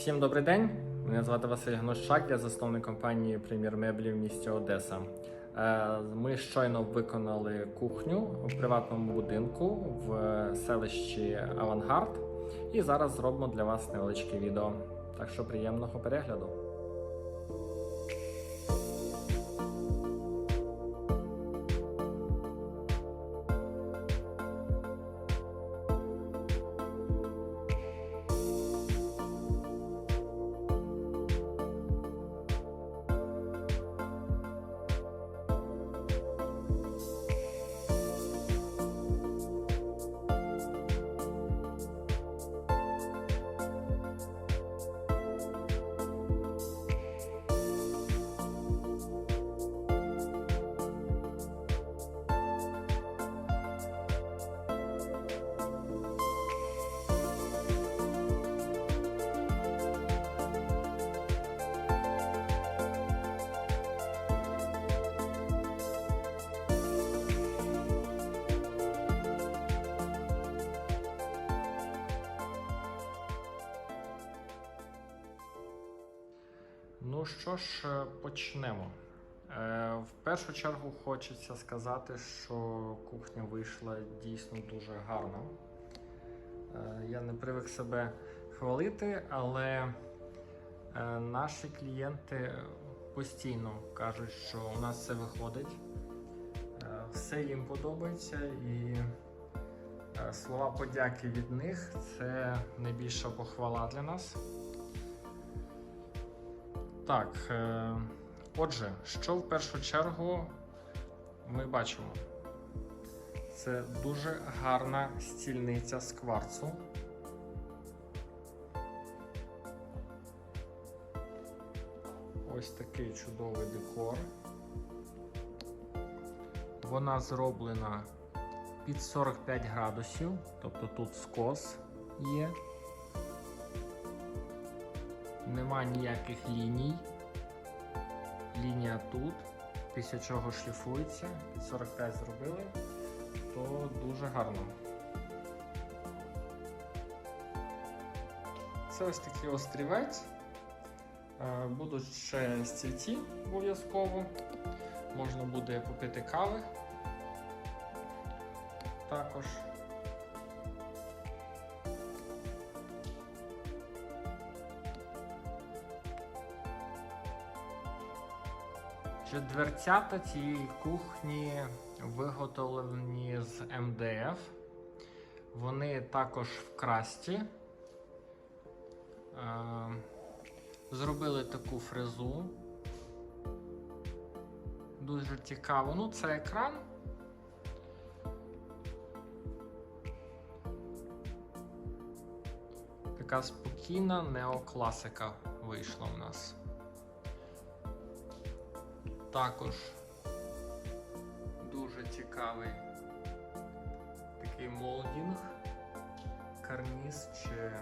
Всім добрий день. Мене звати Василь Гнощак, я засновник компанії Прем'єр Меблі в місті Одеса. Е, Ми щойно виконали кухню в приватному будинку в селищі Авангард. І зараз зробимо для вас невеличке відео. Так що приємного перегляду. Ну що ж, е, почнемо. Е, В першу чергу хочеться сказати, що кухня вийшла дійсно дуже гарно. Е, Я не привик себе хвалити, але е, наші клієнти постійно кажуть, що у нас все виходить, Е, все їм подобається і е, слова подяки від них це найбільша похвала для нас. Так, е, отже, що в першу чергу ми бачимо? Це дуже гарна стільниця з кварцу. Ось такий чудовий декор. Вона зроблена під 45 градусів, тобто тут скос є. Нема ніяких ліній. Лінія тут, після чого шліфується, 45 зробили, то дуже гарно. Це ось такий острівець. Е, Будуть ще стільці обов'язково. Можна буде попити кави. Також. Отже, Дверцята цієї кухні виготовлені з МДФ. Вони також в красті. Е, Зробили таку фрезу. Дуже цікаво. Ну, це екран. Така спокійна неокласика вийшла у нас. Також дуже цікавий такий молдінг, карніз чи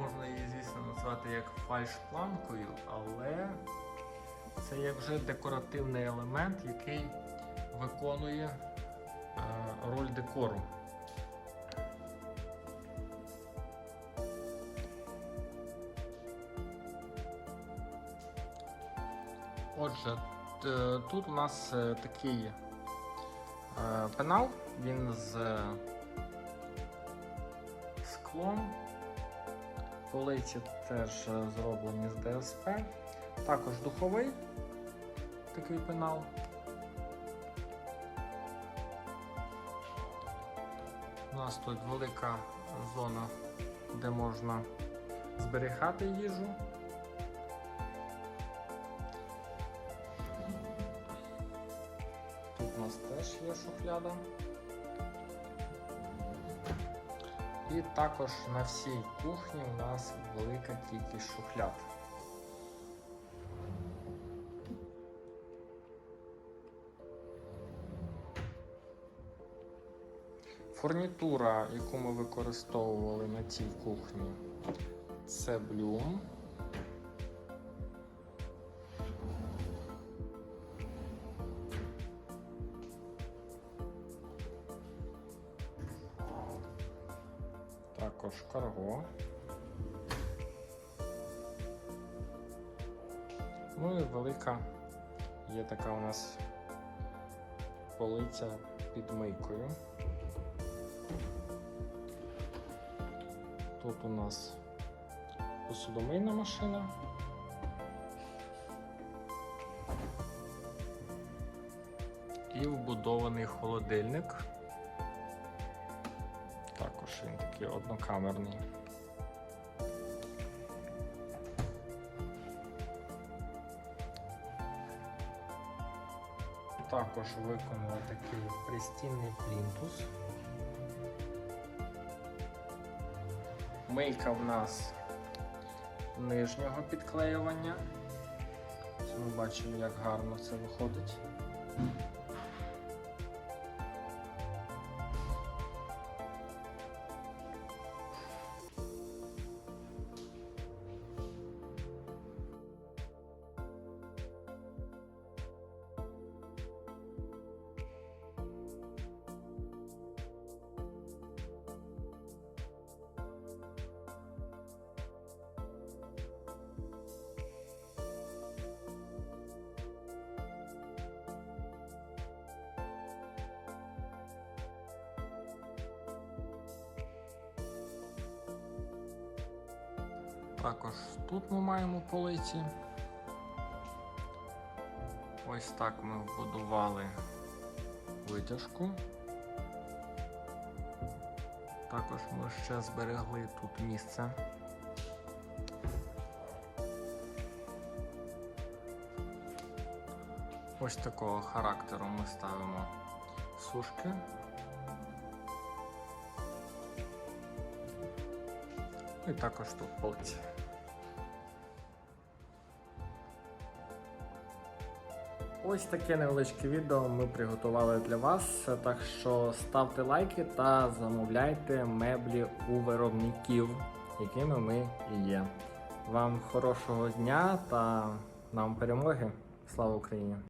можна її, звісно, назвати як фальшпланкою, але це як вже декоративний елемент, який виконує е, роль декору. Отже, тут у нас е, такий е, пенал, він з склом. Полиці теж зроблені з ДСП. Також духовий такий пенал. У нас тут велика зона, де можна зберігати їжу. Нас теж є шухляда. І також на всій кухні у нас велика кількість шухляд. Фурнітура, яку ми використовували на цій кухні, це блюм. Також карго. Ну і велика є така у нас полиця під мийкою. Тут у нас посудомийна машина. І вбудований холодильник. Також він такий однокамерний. Також виконали такий пристінний плінтус. Мийка в нас нижнього підклеювання. Ми бачимо, як гарно це виходить. Також тут ми маємо полиці. Ось так ми вбудували витяжку. Також ми ще зберегли тут місце. Ось такого характеру ми ставимо сушки. І також тут полиці. Ось таке невеличке відео ми приготували для вас. Так що ставте лайки та замовляйте меблі у виробників, якими ми і є. Вам хорошого дня та нам перемоги. Слава Україні!